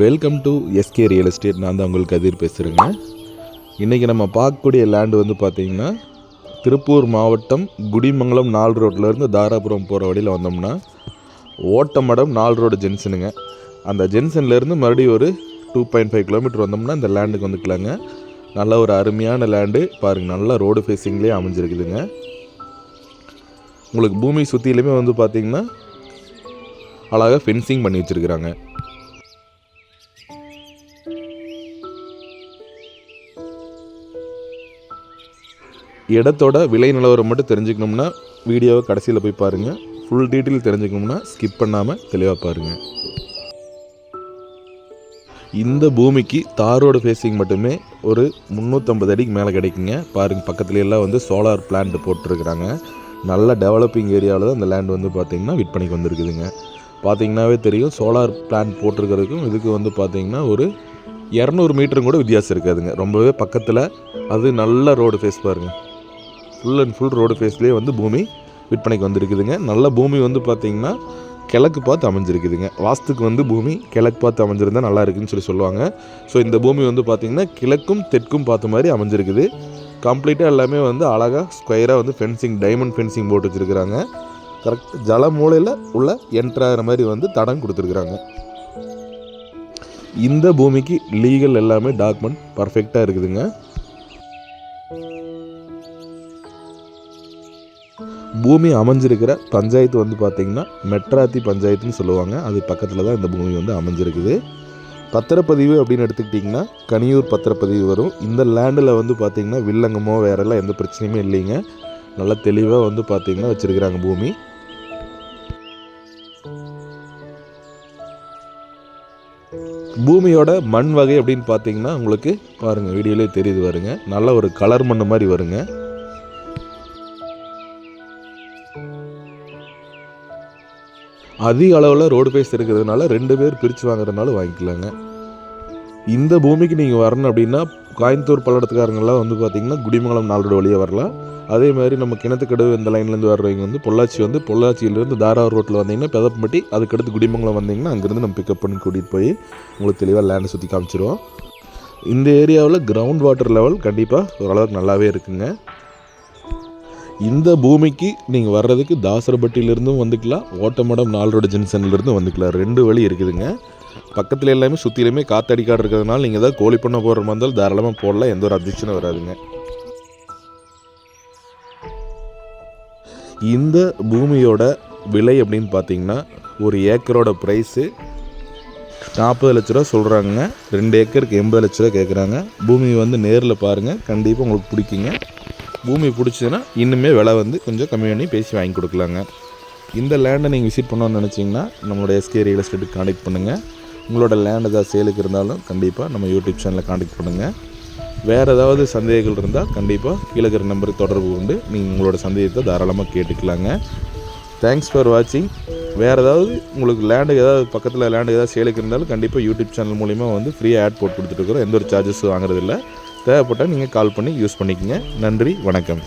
Welcome to SK real estate நான் தான் உங்களுக்கு கதிர் பேசுகிறேங்க இன்றைக்கி நம்ம பார்க்கக்கூடிய லேண்டு வந்து பார்த்திங்கன்னா திருப்பூர் மாவட்டம் குடிமங்கலம் நாலு ரோட்லேருந்து தாராபுரம் போகிற வழியில் வந்தோம்னா ஓட்டமடம் நாலு ரோடு ஜென்ஷனுங்க அந்த ஜென்ஷன்லேருந்து மறுபடியும் ஒரு டூ பாயிண்ட் ஃபைவ் கிலோமீட்டர் வந்தோம்னா இந்த லேண்டுக்கு வந்துக்கலாங்க. நல்ல ஒரு அருமையான லேண்டு பாருங்கள் நல்ல ரோடு ஃபேஸிங்லேயே அமைஞ்சிருக்குதுங்க. உங்களுக்கு பூமி சுற்றிலுமே வந்து பார்த்திங்கன்னா அழகாக ஃபென்சிங் பண்ணி வச்சுருக்குறாங்க. இடத்தோட விலை நிலவரம் மட்டும் தெரிஞ்சுக்கணும்னா வீடியோவை கடைசியில் போய் பாருங்கள் ஃபுல் டீட்டெயில் தெரிஞ்சுக்கணும்னா ஸ்கிப் பண்ணாமல் தெளிவாக பாருங்கள் இந்த பூமிக்கு தாரோடு ஃபேஸிங் மட்டுமே ஒரு முந்நூற்றம்பது அடிக்கு மேலே கிடைக்குங்க. பாருங்கள் பக்கத்துல எல்லாம் வந்து சோலார் பிளான்ட் போட்டிருக்கிறாங்க. நல்ல டெவலப்பிங் ஏரியாவில் தான் இந்த லேண்ட் வந்து பார்த்திங்கன்னா விற்பனைக்கு வந்திருக்குதுங்க. பார்த்தீங்கன்னாவே தெரியும் சோலார் பிளான்ட் போட்டிருக்கிறதுக்கும் இதுக்கு வந்து பார்த்திங்கன்னா ஒரு இரநூறு மீட்டரும் கூட வித்தியாசம் இருக்காதுங்க. ரொம்பவே பக்கத்தில் அது நல்ல ரோடு ஃபேஸ் பாருங்கள் ஃபுல் அண்ட் ஃபுல் ரோடு ஃபேஸ்லேயே வந்து பூமி விற்பனைக்கு வந்திருக்குதுங்க. நல்ல பூமி வந்து பார்த்திங்கன்னா கிழக்கு பார்த்து அமைஞ்சிருக்குதுங்க. வாஸ்துக்கு வந்து பூமி கிழக்கு பார்த்து அமைஞ்சிருந்தா நல்லா இருக்குதுன்னு சொல்லி சொல்லுவாங்க. ஸோ இந்த பூமி வந்து பார்த்திங்கன்னா கிழக்கும் தெற்கும் பார்த்த மாதிரி அமைஞ்சிருக்குது. கம்ப்ளீட்டாக எல்லாமே வந்து அழகாக ஸ்கொயராக வந்து ஃபென்சிங் டைமண்ட் ஃபென்சிங் போட்டு வச்சுருக்குறாங்க. கரெக்ட் ஜல மூலையில் உள்ள என்ட்ராகிற மாதிரி வந்து தடம் கொடுத்துருக்குறாங்க. இந்த பூமிக்கு லீகல் எல்லாமே டாக்குமெண்ட் பர்ஃபெக்டாக இருக்குதுங்க. பூமி அமைஞ்சிருக்கிற பஞ்சாயத்து வந்து பார்த்திங்கன்னா மெட்ராத்தி பஞ்சாயத்துன்னு சொல்லுவாங்க. அது பக்கத்தில் தான் இந்த பூமி வந்து அமைஞ்சிருக்குது. பத்திரப்பதிவு அப்படின்னு எடுத்துக்கிட்டிங்கன்னா கனியூர் பத்திரப்பதிவு வரும். இந்த லேண்டில் வந்து பார்த்திங்கன்னா வில்லங்கமோ வேறெல்லாம் எந்த பிரச்சனையுமே இல்லைங்க. நல்லா தெளிவாக வந்து பார்த்திங்கன்னா வச்சுருக்கிறாங்க பூமி. பூமியோட மண் வகை அப்படின்னு பார்த்தீங்கன்னா உங்களுக்கு பாருங்கள் வீடியோலேயே தெரியுது வருங்க நல்ல ஒரு கலர் மண் மாதிரி வருங்க. அதிக அளவில் ரோடு பேஸ் இருக்கிறதுனால ரெண்டு பேர் பிரித்து வாங்குறதுனால வாங்கிக்கலாங்க. இந்த பூமிக்கு நீங்கள் வரணும் அப்படின்னா கோயம்புத்தூர் பல்லடத்துக்காரங்கெல்லாம் வந்து பார்த்தீங்கன்னா குடிமங்கலம் நாலு ரோடு வழியாக வரலாம். அதே மாதிரி நம்ம கிணத்துக்கடவு இந்த லைன்லேருந்து வர்றவங்க வந்து பொள்ளாச்சி வந்து பொள்ளாச்சியிலேருந்து தாராவூர் ரோட்டில் வந்தீங்கன்னா பெதப்பட்டி அதுக்கடுத்து குடிமங்கலம் வந்தீங்கன்னா அங்கேருந்து நம்ம பிக்கப் பண்ணி கூட்டிகிட்டு போய் உங்களுக்கு தெளிவாக லேண்டை சுற்றி காமிச்சிருவோம். இந்த ஏரியாவில் கிரவுண்ட் வாட்டர் லெவல் கண்டிப்பாக ஓரளவுக்கு நல்லாவே இருக்குங்க. இந்த பூமிக்கு நீங்கள் வர்றதுக்கு தாசரப்பட்டியிலேருந்தும் வந்துக்கலாம் ஓட்டமடம் நாலு ரோடு ஜங்ஷன்லேருந்து வந்துக்கலாம். ரெண்டு வழி இருக்குதுங்க. பக்கத்தில் எல்லாமே சுற்றிலுமே காத்தடிக்காடு இருக்கிறதுனால நீங்கள் ஏதாவது கோழி பண்ண போடுற மாதிரி இருந்தாலும் தாராளமாக போடலாம் எந்த ஒரு அப்ஜெக்ஷனும் வராதுங்க. இந்த பூமியோட விலை அப்படின்னு பார்த்தீங்கன்னா ஒரு ஏக்கரோட ப்ரைஸு நாற்பது லட்ச ரூபா சொல்கிறாங்க ரெண்டு ஏக்கருக்கு எண்பது லட்ச ரூபா கேட்குறாங்க பூமி வந்து நேரில் பாருங்கள் கண்டிப்பாக உங்களுக்கு பிடிக்குங்க. பூமி பிடிச்சதுன்னா இன்னுமே விலை வந்து கொஞ்சம் கம்மி பண்ணி பேசி வாங்கி கொடுக்கலாங்க. இந்த லேண்டை நீங்கள் விசிட் பண்ணணும்னு நினச்சிங்கன்னா நம்மளோட எஸ்கே ரியல் எஸ்டேட்டுக்கு காண்டக்ட் பண்ணுங்கள் உங்களோட லேண்ட் ஏதாவது சேலுக்கு இருந்தாலும் கண்டிப்பாக நம்ம யூடியூப் சேனலில் காண்டக்ட் பண்ணுங்கள் வேறு ஏதாவது சந்தேகங்கள் இருந்தால் கண்டிப்பாக கீழே இருக்கிற நம்பருக்கு தொடர்பு கொண்டு நீங்கள் உங்களோட சந்தேகத்தை தாராளமாக கேட்டுக்கலாங்க. தேங்க்ஸ் ஃபார் வாட்சிங் வேறு ஏதாவது உங்களுக்கு லேண்டு ஏதாவது பக்கத்தில் லேண்டு ஏதாவது சேலுக்கு இருந்தாலும் கண்டிப்பாக யூடியூப் சேனல் மூலிமா வந்து ஃப்ரீயாக ஆட் போட்டு கொடுத்துட்ருக்குறோம் எந்த ஒரு சார்ஜஸும் வாங்குறதில்ல. தேவைப்பட்டால் நீங்கள் கால் பண்ணி யூஸ் பண்ணிக்கங்க. நன்றி வணக்கம்.